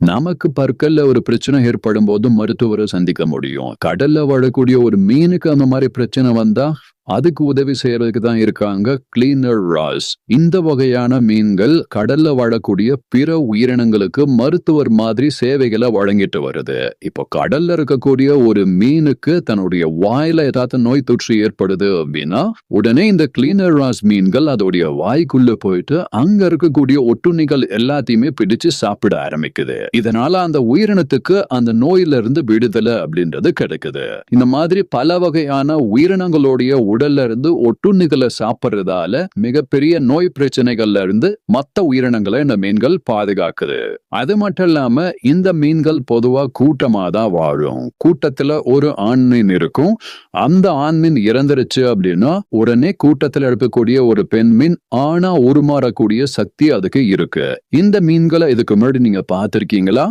நமக்கு பற்கல்ல ஒரு பிரச்சனை ஏற்படும் போது மருத்துவரை சந்திக்க முடியும். கடல்ல வாழக்கூடிய ஒரு மீனுக்கு அந்த மாதிரி பிரச்சனை வந்தா அதுக்கு உதவி செய்யறதுக்கு தான் இருக்காங்க கிளீனர் ராஸ் இந்த வகையான மீன்கள் கடல்ல வாழக்கூடிய பிற உயிரினங்களுக்கு மருத்துவர் மாதிரி சேவைகளை வழங்கிட்டு வருது. இப்போ கடல்ல இருக்கக்கூடிய ஒரு மீனுக்கு தன்னுடைய வாயில ஏதாவது நோய் தொற்று ஏற்படுது அப்படின்னா உடனே இந்த கிளீனர் ராஸ் மீன்கள் அதோடைய வாய்க்குள்ள போயிட்டு அங்க இருக்கக்கூடிய ஒட்டுண்ணிகள் எல்லாத்தையுமே பிடிச்சு சாப்பிட ஆரம்பிக்குது. இதனால அந்த உயிரினத்துக்கு அந்த நோயில இருந்து விடுதலை அப்படின்றது கிடைக்குது. இந்த மாதிரி பல வகையான உயிரினங்களுடைய உடல்ல இருந்து ஒட்டுண்ணிகளை சாப்பிடுறதால மிகப்பெரிய நோய் பிரச்சனைகள்ல இருந்து மத்த உயிரினங்களை இந்த மீன்கள் பாதுகாக்குது. அது மட்டும் இல்லாம இந்த மீன்கள் பொதுவா கூட்டமா தான் வாழும். கூட்டத்துல ஒரு ஆண் மீன் இருக்கும். அந்த ஆண் மீன் இறந்துருச்சு அப்படின்னா உடனே கூட்டத்துல இருக்கக்கூடிய ஒரு பெண் மீன் ஆனா உருமாறக்கூடிய சக்தி அதுக்கு இருக்கு. இந்த மீன்களை இதுக்கு முன்னாடி நீங்க பார்த்திருக்கீங்களா?